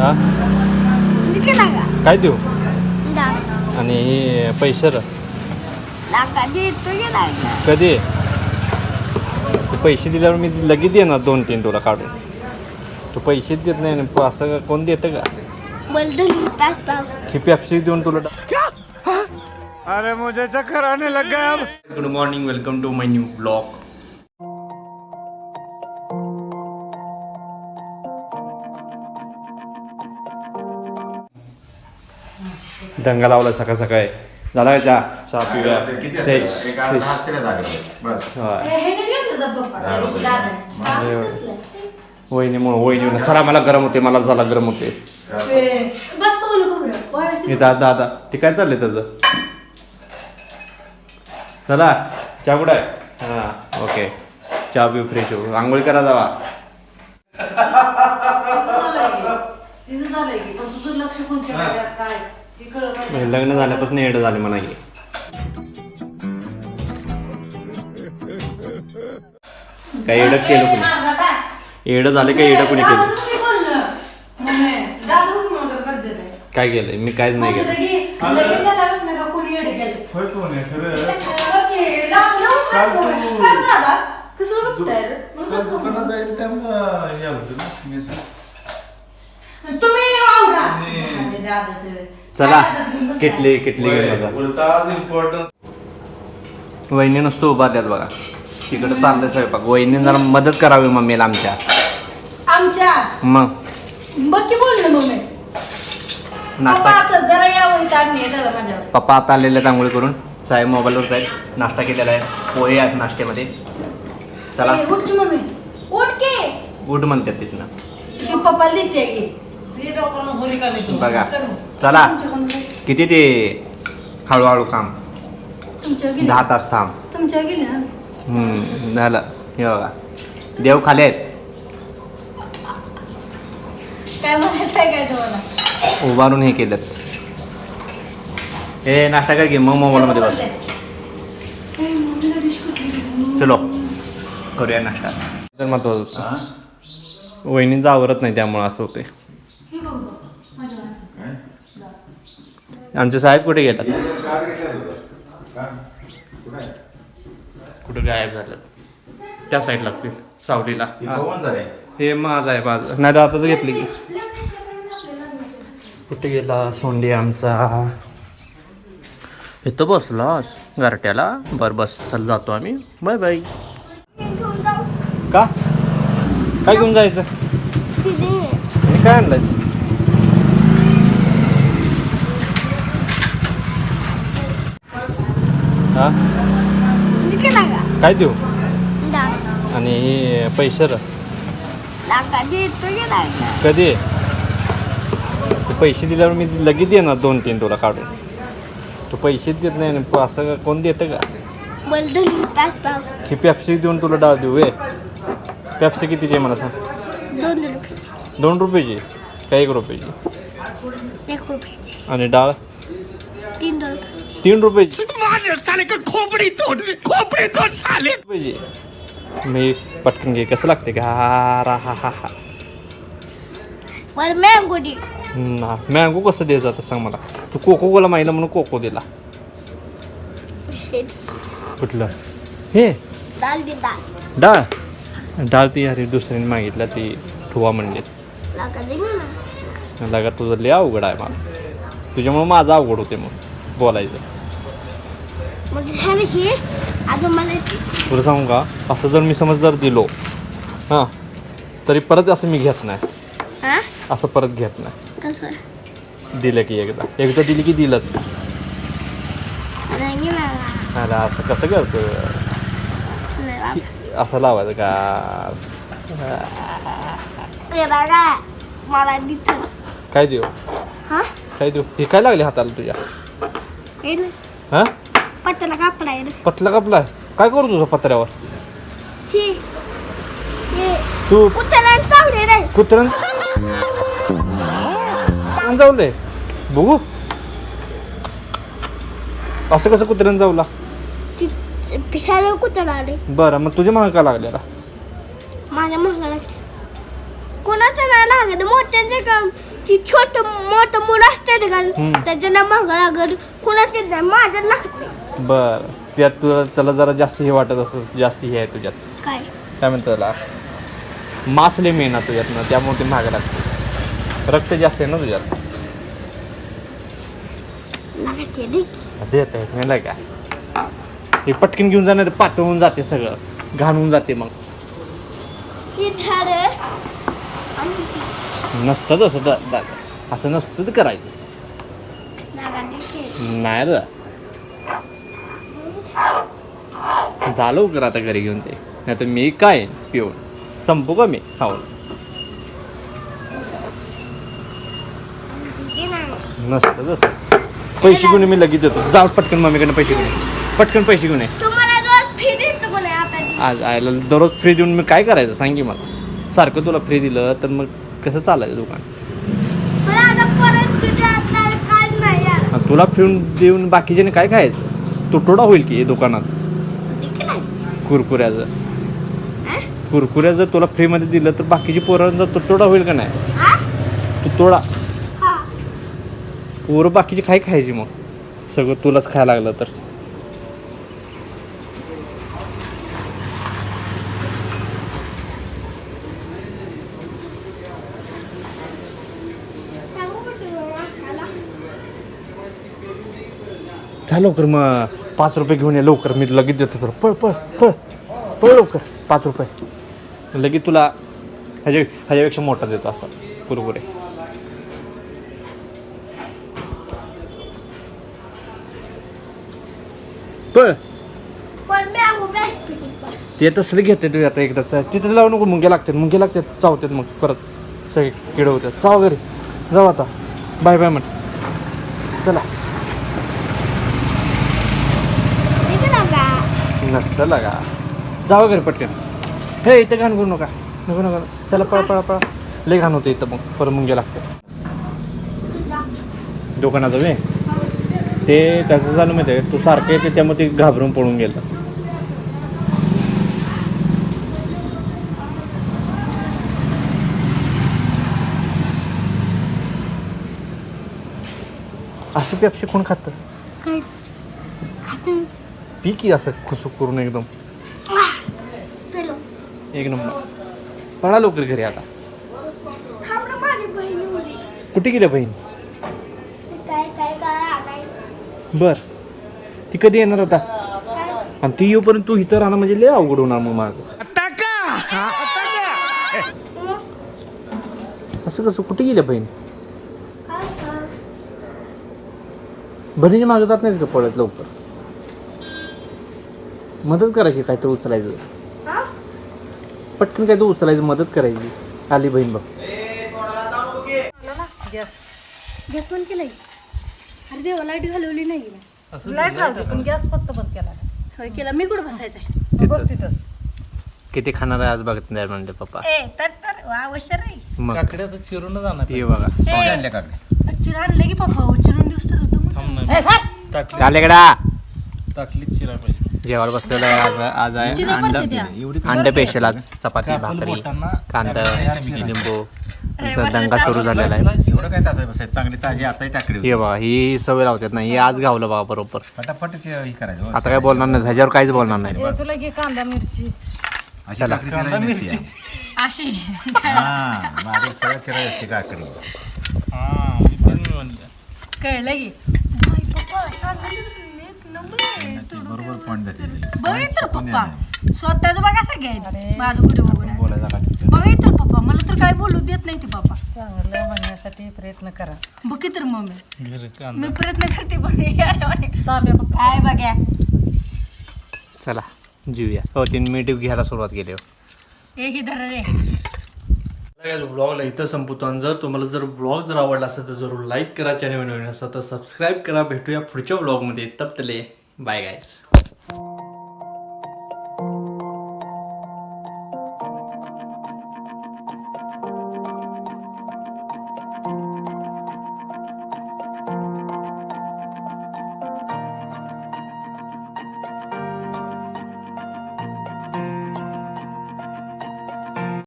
हा? काय देऊ? आणि पैसे कधी? ते पैसे दिल्यावर मी लगेच देणार दोन तीन तुला काढून. तू पैसे देत नाही असं कोण देतं का? ही पेप्सी देऊन तुला अरे मुझे चक्कर आने लग गया अब. Good morning welcome to my new blog दंगा लावला सकाळ सकाळी. झाला का चहा चहा पिऊया. किती फ्रेश असतं? एक आठ दहा असतील जागा बस होय दहा रुपये. वहिनीमुळे वहिनी चला मला गरम होते मला झाला गरम होते. हे. दादा दादा ते काय चाललंय त्याचं? चला चहा कुठं आहे? हां ओके. चहा पिऊ फ्रेश होऊ. आंघोळी करा जावा तिथं झालंय की पण तुझं लक्ष कोणच्या काय? लग्न झाल्यापासून येडं झाले म्हणा की काय येडं केलं कुणी? येडं झाले का येडं कुणी केलं? काय केलंय? मी काहीच नाही केलं. दुकानात चला किटली किटली घेऊन जा. वहिनी नसतो उभारल्यात बघा. तिकडे चाललंय स्वयंपाक. वहिनी जरा मदत करावी मम्मीला आमच्या. आमच्या? मग. बघ की बोल ना मम्मी? नाश्ता पप्पा आता जरा यावं इथं आणली झालं माझ्यावर. पप्पा आता आलेले आहेत आंघोळी करून. साहेब मोबाईलवर जाईल नाश्ता केलेला आहे. पोहे आहेत नाश्त्यामध्ये. चला. ए, उठ की मम्मी. उठ की. गुड म्हणतात तिथनं. ती पप्पाला देते की. ते डोक्याला होली का नाही तू? बघा. चल? किती ते हळूहळू काम? दहा तास थांब. तुमच्या गेली ना? हम्म, झालं. हे बघा. देव खाले आहेत. काय म्हणायचं आहे काय तुम्हाला? उभारून हे केलं. हे नाश्ता काय घे मग मोबाईलमध्ये बस. चलो. करूया नाश्ता. तर महत्वाचं? वहिनीचं आवरत नाही त्यामुळे असं होते हे बघ बघ, माझ्या काय? आमचे साहेब कुठे. कार्ड? कुठं गायब झालं? त्या साईडला असतील सावलीला. हे. हे माझं आहे माझं. नाही तर आताच घेतली. की कुठे गेला सोंडी आमचा? इथं बसलास गारट्याला? बरं बस चल जातो आम्ही. Bye bye. का? काय घेऊन जायचं? काय आणलंयस? हा? काय देऊ? आणि पैसे कधी पैसे दिल्यावर मी लगेच देणार दोन तीन तुला काढून. तू पैसेच देत नाही असं कोण देतं का? ही पेप्सी देऊन तुला डाळ देऊ वे पेप्सी कितीची आहे मला सांग? दोन रुपये. दोन रुपयाची? का एक रुपयाची. आणि डाळ? तीन रुपयाची रुपयाची मी पटकन घे कसं लागते का हा रा हा हा हा. मँगो दे ना मँगो कसं द्यायचं आता सांग मला. तू कोको कोला माहिला म्हणून कोको दिला. हे कुठलं? हे? डाळ दे डाळ डाळ डाळ ती अरे दुसऱ्याने मागितलं ती ठुवा म्हणलीत लागा दे ना. लगा तुझं लय अवघड आहे मला. तुझ्यामुळे माझं अवघड होते मग बोलायचं. हे तुला सांगू का? असं जर मी समज जर दिलो हां तरी परत असं मी घेत नाही. हा? असं परत घेत नाही. दिलं की एकदा. एकदा दिली की दिलंच. अरे असं कसं करतो. असं लावायचं का? काय देऊ? काय देऊ? हे काय लागले हाताला तुझ्या? हे? ना पत्रा कापला आहे रे पतला कपला? काय करू तुझं पत्र्यावर? ही तू उचला चावले रे. कुत्र्यां जाऊले. बघू. असं कसं कुत्र्यानं जाऊला ती पिसाला कुत्रा रे बरं मग तुझ्या मागे का लागलेला? माझ्या महागाला कोणाचं नाही लागत मोठ्याचे काम छोट मोठ मुलं असते का? हम्म. त्याच्याला महागड कुणाच येत नाही माझ्या लागते बर. त्यात तुला त्याला जरा जास्त हे वाटत असं जास्त हे आहे तुझ्यात. काय? काय म्हणतात त्याला? मासले मेन ना तुझ्यात ना त्यामुळे ते महाग लागते. रक्त जास्त आहे ना तुझ्यात? लागते रे. देत आहे नाही का? हे पटकन घेऊन जाणार पातळ होऊन जाते सगळं. घाण होऊन जाते मग. ही झाड नसतं तसं दा- दा- असं नसतं तर करायचं. नाही र. झालं लवकर आता घरी घेऊन ते. नाही तर मी काय पिऊन? संपू का मी? खाऊन नसतं तसं पैसे घेऊन मी लगेच देतो जा पटकन मम्मीकडनं पैसे घेऊन ये. पटकन पैसे घेऊन ये. आज आयला दररोज फ्री देऊन मी काय करायचं? सांग मला. सारखं तुला फ्री दिलं तर मग कसं चालायचं दुकान मला आता परत फी द्यायचं काय नाही यार आणि तुला फ्री देऊन बाकीच्याने काय खायचं? तुटवडा होईल की दुकानात? कुरकुऱ्याचं. कुरकुऱ्या जर तुला फ्रीमध्ये दिलं तर बाकीची पोरांचा तुटवडा होईल का नाही? हा? तुटवडा. हा. पोरं बाकीची काय खायची मग? सगळं तुलाच खायला लागलं तर. जा लवकर मग पाच रुपये घेऊन ये लवकर मी लगेच देतो तुला. पळ पळ पळ पळ लवकर पाच रुपये. लगेच तुला ह्याच्या ह्याच्यापेक्षा मोठा देतो असा कुरकुरे. पळ. ते तसलं घेते तू आता एकदाच तिथे लावू नको मुंगे लागतात मुंगे लागतात चावतात मग परत. सगळे किड होतात. चाव घरी. जाऊ आता. बाय बाय म्हण. चला ठीक आहे का नसतं लागा. जावं घरी पटकन. हे इथं घाण करू नका. नको नका. चला पळा पळा पळा. लय घाण होतं इथं मग परत मुंगे लागतात दुकानात वे ते कसं झालं माहिती आहे तू सारखं येते त्यामुळे ते घाबरून पळून गेलं. असं पेप्सी कोण खातं? काय? खाते. पी की असं खुसूक करून एकदम. पेलो एक नंबर. पळा लवकर घरी आता. कुठे गेल्या बहीण? बर. ती कधी येणार आता? आणि ती येऊपर्यंत तू इथं राहणं म्हणजे लय अवघड होणार मग माग? असं कसं? कुठे गेल्या बहीण? बहिणीच्या मागे जात नाहीस का पळत लवकर? मदत करायची काय तर उचलायचं. हा? पटकन काय तर उचलायचं मदत करायची. आली बहीण बघ. गॅस. गॅस बंद केलाय. अरे देवा लाइट घालवली नाही. लाइट राहते पण गॅस फक्त बंद केला. होय केला. मी कुठं बसायचं बस तिथंच. किती खाणार आहे आज बघत नाही म्हणले पप्पा. ए तर तर वा मग. काकडे आता चिरून जाणार ते बघा आणले काकडे. चिरा आणले की पप्पा? हो, चिरून दिवस तर होतं चिरा पाहिजे. जेवायला बसलेलं आहे. आज आज आहे चिरा अंडा. अंडा पेशल आज चपाती भाकरी कांदा लिंबू. दंगा सुरू झालेला आहे. एवढं काय बसायचं चांगली ताजी आताही टाकडी होती हे बघा ही सवय लावतात ना. हे आज गावलं बघा बरोबर. फटाफट हे करायचं. हो. आता काय बोलणार नाही. ह्याच्यावर काहीच बोलणार नाही. ए, तुला घे कांदा मिरची. अशी. अशी. हा सगळं असते काकडी. कळलं की. बाई पप्पा सांगितलं बरोबर पॉईंट देते बघ तर पप्पा. स्वतःच बघा सगळ्यात माझं कुठे बघून बोलायला काढते बघ तर पप्पा. मला तर काय बोलू देत नाही ते पप्पा. चांगलं म्हणण्यासाठी प्रयत्न करा. बघ तर मम्मी. मी प्रयत्न करते पण हे काय बघ्या. चला जीवया हो तीन मिनिट घ्यायला सुरुवात केली एक ही धर रे. ब्लॉगला इथं संपवतो. आणि जर तुम्हाला जर ब्लॉग जर आवडला असेल तर जरूर लाईक करा. चॅनल नवीन असेल तर सबस्क्राईब करा. भेटूया पुढच्या ब्लॉगमध्ये तपतले बाय गायज